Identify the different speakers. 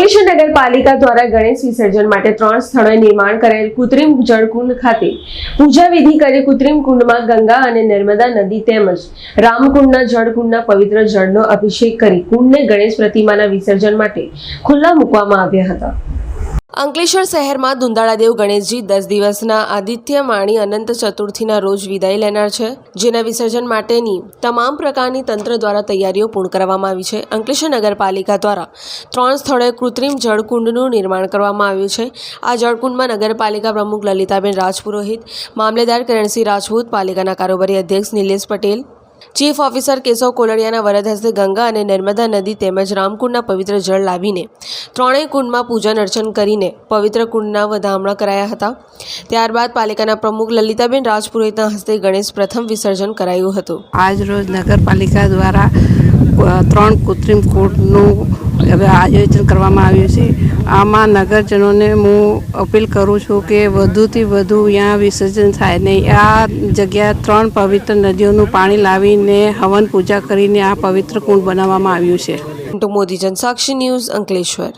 Speaker 1: નગરપાલિકા દ્વારા ગણેશ વિસર્જન માટે ત્રણ સ્થળોએ નિર્માણ કરેલ કૃત્રિમ જળકુંડ ખાતે પૂજા વિધિ કરી કૃત્રિમ કુંડમાં ગંગા અને નર્મદા નદી તેમજ રામકુંડના જળકુંડના પવિત્ર જળનો અભિષેક કરી કુંડને ગણેશ પ્રતિમાના વિસર્જન માટે ખુલ્લા મૂકવામાં આવ્યા હતા. અંકલેશ્વર શહેરમાં દુંદાળાદેવ ગણેશજી દસ દિવસના આદિત્ય માણી અનંત ચતુર્થીના રોજ વિદાય લેનાર છે, જેના વિસર્જન માટેની તમામ પ્રકારની તંત્ર દ્વારા તૈયારીઓ પૂર્ણ કરવામાં આવી છે. અંકલેશ્વર નગરપાલિકા દ્વારા ત્રણ સ્થળે કૃત્રિમ જળકુંડનું નિર્માણ કરવામાં આવ્યું છે. આ જળકુંડમાં નગરપાલિકા પ્રમુખ લલિતાબેન રાજપુરોહિત, મામલેદાર કરણસિંહ રાજપૂત, પાલિકાના કારોબારી અધ્યક્ષ નિલેશ પટેલ ચીફ ઓફિસર કેશવ કોલડિયાના વરદ હસ્તે ગંગા અને નર્મદા નદી તેમજ રામકુંડના પવિત્ર જળ લાવીને ત્રણેય કુંડમાં પૂજન અર્ચન કરીને પવિત્ર કુંડના વધામણા કરાયા હતા. ત્યારબાદ પાલિકાના પ્રમુખ લલિતાબેન રાજપુરોહિતના હસ્તે ગણેશ પ્રથમ વિસર્જન કરાયું હતું.
Speaker 2: આજ રોજ નગરપાલિકા દ્વારા ત્રણ કૃત્રિમ કૂટનું હવે આયોજન કરવામાં આવ્યું છે, આમાં નગરજનોને હું અપીલ કરું છું કે વધુથી વધુ અહીંયા વિસર્જન થાય ને આ જગ્યા ત્રણ પવિત્ર નદીઓનું પાણી લાવીને હવન પૂજા કરીને આ પવિત્ર કુંડ બનાવવામાં આવ્યું છે.
Speaker 1: મોદી જનસાક્ષી ન્યૂઝ અંકલેશ્વર.